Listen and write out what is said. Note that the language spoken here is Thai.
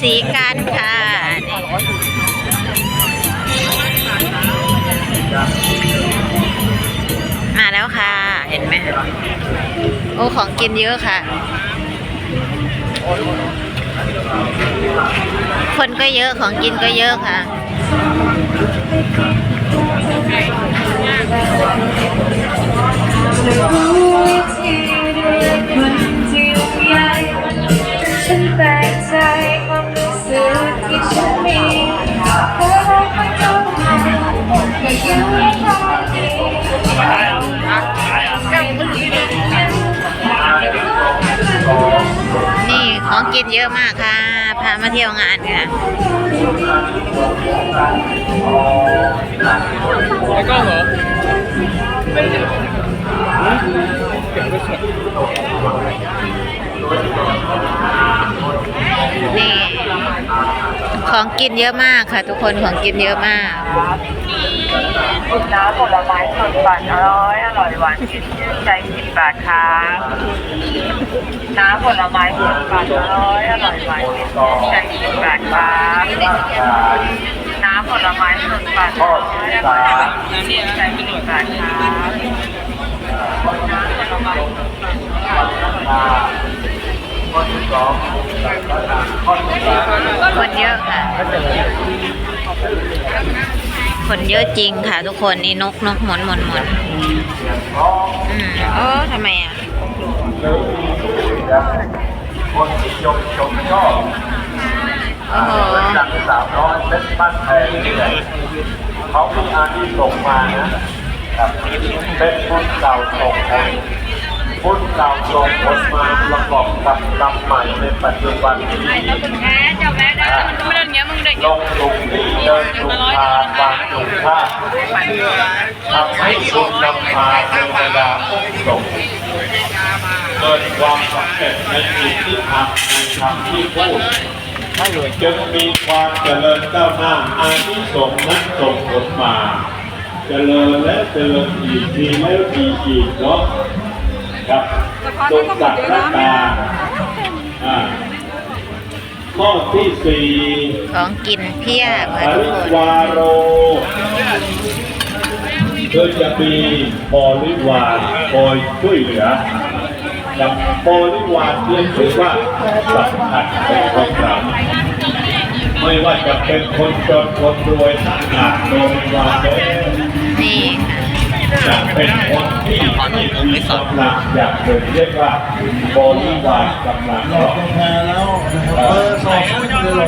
สีกันค่ะมาแล้วค่ะ เห็นไหมโอ้ของกินเยอะค่ะ คนก็เยอะของกินก็เยอะค่ะ นี่ของกินเยอะมากค่ะ พามาเที่ยวงานค่ะแล้วก็เหรอนี่ ของกินเยอะมากค่ะ ทุกคนของกินเยอะมากน้ำผลไม้สดปั่นอร่อยอร่อยหวานชื่นใจสิบบาทค่ะน้ำผลไม้สดปั่นอร่อยอร่อยหวานชื่นใจสิบบาทค่ะน้ำผลไม้สดปั่นอร่อยอร่อยหวานชื่นชื่นใจสิบบาทค่ะ คนเยอะค่ะ คนเยอะจริงค่ะ ทุกคนนี่นกนกหมุนหมุนหมุนอืมโอ้ทำไมอะคนที่ชมชมชอบโอ้โหดังสาวน้อยเป็นบ้านแพงเนี่ยเขามีอาที่ส่งมานะครับเป็นบุญเก่าส่งผล บุญเก่าส่งผลมาประกอบกับกรรมใหม่ในปัจจุบันนี้แม่เจ้าแม่ได้มันไม่ได้เงี้ยมึงได้ลงลุงที่เดินลุงพาบางลุงท่าทำให้สุนำพาเทวดาองค์สงเกิดความสำเร็จในสิ่งที่ทำในคำที่พูดจึงมีความเจริญก้าวหน้าอานิสงส์นั้นส่งผลมา เจริญและเจริญอีกทีแล้วทีอีกเนาะ ครับจงจักรตาอ่าข้อที่สี่ของกินเพียบอค่ะทุกริคนวาโรโดยจะมีบริวารคอยช่วยเหลือกับบริวารเรียกถือว่าสำคัญเป็นคนเราไม่ว่าจะเป็นคนจนคนรวยทั้งหลายบริวารแล้วนี่ค่ะจะ เอนที่มีควม่สุดอยากเรียกว่าบริวารกำลังเราลงมาแล้วเบอร์สอง